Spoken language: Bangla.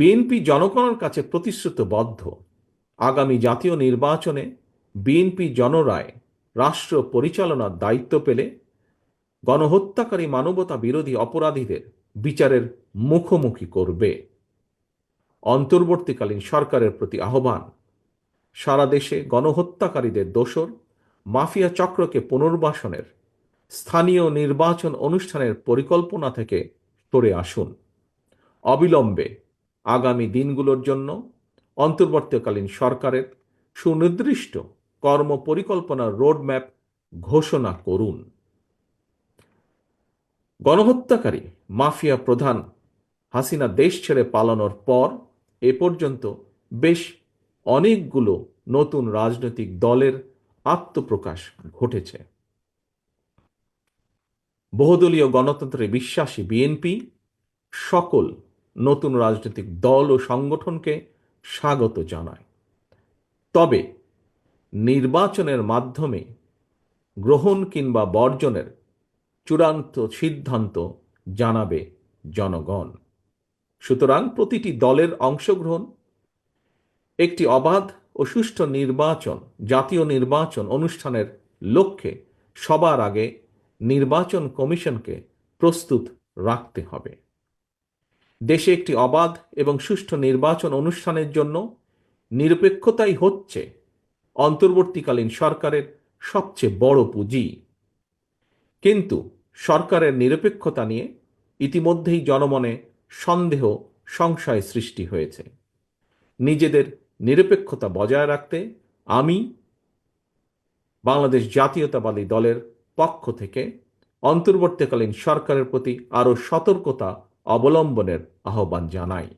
বিএনপি জনগণের কাছে প্রতিশ্রুতবদ্ধ। আগামী জাতীয় নির্বাচনে বিএনপি জনরায় রাষ্ট্র পরিচালনার দায়িত্ব পেলে গণহত্যাকারী মানবতা বিরোধী অপরাধীদের বিচারের মুখোমুখি করবে। অন্তর্বর্তীকালীন সরকারের প্রতি আহ্বান, সারা দেশে গণহত্যাকারীদের দোসর মাফিয়া চক্রকে পুনর্বাসনের স্থানীয় নির্বাচন অনুষ্ঠানের পরিকল্পনা থেকে সরে আসুন। অবিলম্বে আগামী দিনগুলোর জন্য অন্তর্বর্তীকালীন সরকারের সুনির্দিষ্ট কর্ম পরিকল্পনার রোডম্যাপ ঘোষণা করুন। গণহত্যাকারী মাফিয়া প্রধান হাসিনা দেশ ছেড়ে পালানোর পর এ পর্যন্ত বেশ অনেকগুলো নতুন রাজনৈতিক দলের আত্মপ্রকাশ ঘটেছে। বহুদলীয় গণতন্ত্রে বিশ্বাসী বিএনপি সকল নতুন রাজনৈতিক দল ও সংগঠনকে স্বাগত জানায়। তবে নির্বাচনের মাধ্যমে গ্রহণ কিংবা বর্জনের চূড়ান্ত সিদ্ধান্ত জানাবে জনগণ। সুতরাং প্রতিটি দলের অংশগ্রহণ, একটি অবাধ ও সুষ্ঠু নির্বাচন, জাতীয় নির্বাচন অনুষ্ঠানের লক্ষ্যে সবার আগে নির্বাচন কমিশনকে প্রস্তুত রাখতে হবে। দেশে একটি অবাধ এবং সুষ্ঠু নির্বাচন অনুষ্ঠানের জন্য নিরপেক্ষতাই হচ্ছে অন্তর্বর্তীকালীন সরকারের সবচেয়ে বড় পুঁজি। কিন্তু সরকারের নিরপেক্ষতা নিয়ে ইতিমধ্যেই জনমনে সন্দেহ, সংশয় সৃষ্টি হয়েছে। নিজেদের নিরপেক্ষতা বজায় রাখতে আমি বাংলাদেশ জাতীয়তাবাদী দলের পক্ষ থেকে অন্তর্বর্তীকালীন সরকারের প্রতি আরও সতর্কতা অবলম্বনের আহ্বান জানাই